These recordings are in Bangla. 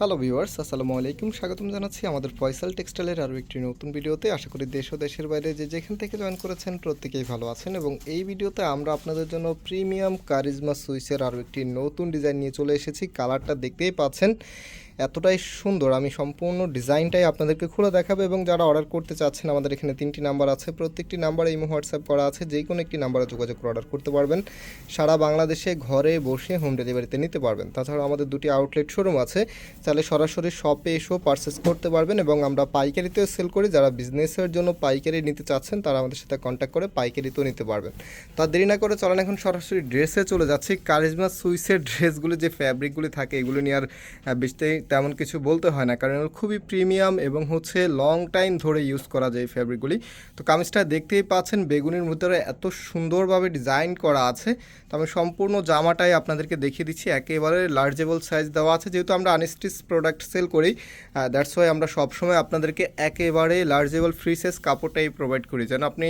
হ্যালো ভিউয়ার্স আসসালামু আলাইকুম। স্বাগতম জানাচ্ছি আমাদের ফয়সাল টেক্সটাইলের আরও একটি নতুন ভিডিওতে। আশা করি দেশ ও দেশের বাইরে যে যেখান থেকে জয়েন করেছেন প্রত্যেকেই ভালো আছেন এবং এই ভিডিওতে আমরা আপনাদের জন্য প্রিমিয়াম কারিজমা সুইসের আরও একটি নতুন ডিজাইন নিয়ে চলে এসেছি। কালারটা দেখতেই পাচ্ছেন। এতটাই সুন্দর। আমি সম্পূর্ণ ডিজাইনটাই আপনাদেরকে খুলে দেখাবো এবং যারা অর্ডার করতে চাচ্ছেন, আমাদের এখানে তিনটি নাম্বার আছে। প্রত্যেকটি নাম্বারে ইমো হোয়াটসঅ্যাপ করা আছে। যে কোনো একটি নাম্বারে যোগাযোগ করে অর্ডার করতে পারবেন। সারা বাংলাদেশে ঘরে বসে হোম ডেলিভারিতে নিতে পারবেন। তাছাড়া আমাদের দুটি আউটলেট শোরুম আছে। তাহলে সরাসরি শপে এসেও পারচেস করতে পারবেন এবং আমরা পাইকারিতেও সেল করি। যারা বিজনেসের জন্য পাইকারি নিতে চাচ্ছেন, তারা আমাদের সাথে কন্ট্যাক্ট করে পাইকারিতেও নিতে পারবেন। তা দেরি না করে চলেন এখন সরাসরি ড্রেসে চলে যাচ্ছি। কারিজমা সুইসের ড্রেসগুলো যে ফ্যাব্রিকগুলি থাকে, এগুলো নিয়ে আর বেশি তেমন কিছু বলতে হয় না, কারণ এগুলো খুবই প্রিমিয়াম এবং হচ্ছে লং টাইম ধরে ইউজ করা যায় এই ফ্যাব্রিকগুলি তো কামিজটা দেখতেই পাচ্ছেন, বেগুনের ভিতরে এত সুন্দরভাবে ডিজাইন করা আছে। তো আমি সম্পূর্ণ জামাটাই আপনাদেরকে দেখিয়ে দিচ্ছি, একেবারে লার্জেবল সাইজ দেওয়া আছে। যেহেতু আমরা আনস্টিচ প্রোডাক্ট সেল করি দ্যাটস ওয়াই আমরা সবসময় আপনাদেরকে একেবারে লার্জেবল ফ্রি সাইজ কাপড়টাই প্রোভাইড করি। যেন আপনি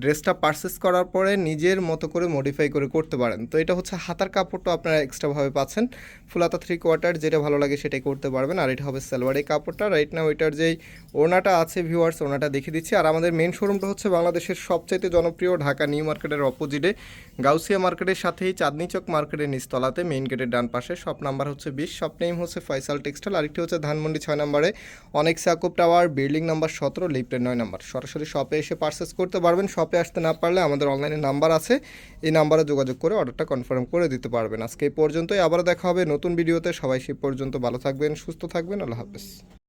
ড্রেসটা পারচেস করার পরে নিজের মতো করে মডিফাই করে করতে পারেন। তো এটা হচ্ছে হাতার কাপড়টা আপনারা এক্সট্রাভাবে পাচ্ছেন। ফুল হাতা থ্রি কোয়ার্টার যেটা ভালো লাগে সেটাই করতে পারবেন। আর এটা হবে সালোয়ারের কাপড়টা। রাইট না ওইটার যেই ওড়নাটা আছে ভিউয়ার্স ওড়নাটা দেখিয়ে দিচ্ছি। আর আমাদের মেন শোরুমটা হচ্ছে বাংলাদেশের সবচাইতে জনপ্রিয় ঢাকা নিউ মার্কেটের অপোজিটে গাউসিয়া মার্কেটের সাথেই চাঁদনি চক মার্কেটের নিচতলাতে মেইন গেটের ডান পাশে। শপ নাম্বার হচ্ছে বিশ। শপ নেম হচ্ছে ফয়সাল টেক্সটাইল আরেকটি হচ্ছে ধানমন্ডি ছয় নম্বরে অনেক সাকুব টাওয়ার বিল্ডিং নাম্বার সতেরো লিফটের নয় নাম্বার। সরাসরি শপে এসে পারচেস করতে পারবেন। শপে আসতে না পারলে আমাদের অনলাইনে নাম্বার আছে। এই নাম্বারে যোগাযোগ করে অর্ডারটা কনফার্ম করে দিতে পারবেন। আজকে এই পর্যন্তই, আবারও দেখা হবে নতুন ভিডিওতে সবাই সে পর্যন্ত ভালো থাকবেন, সুস্থ থাকবেন। আল্লাহ হাফেজ।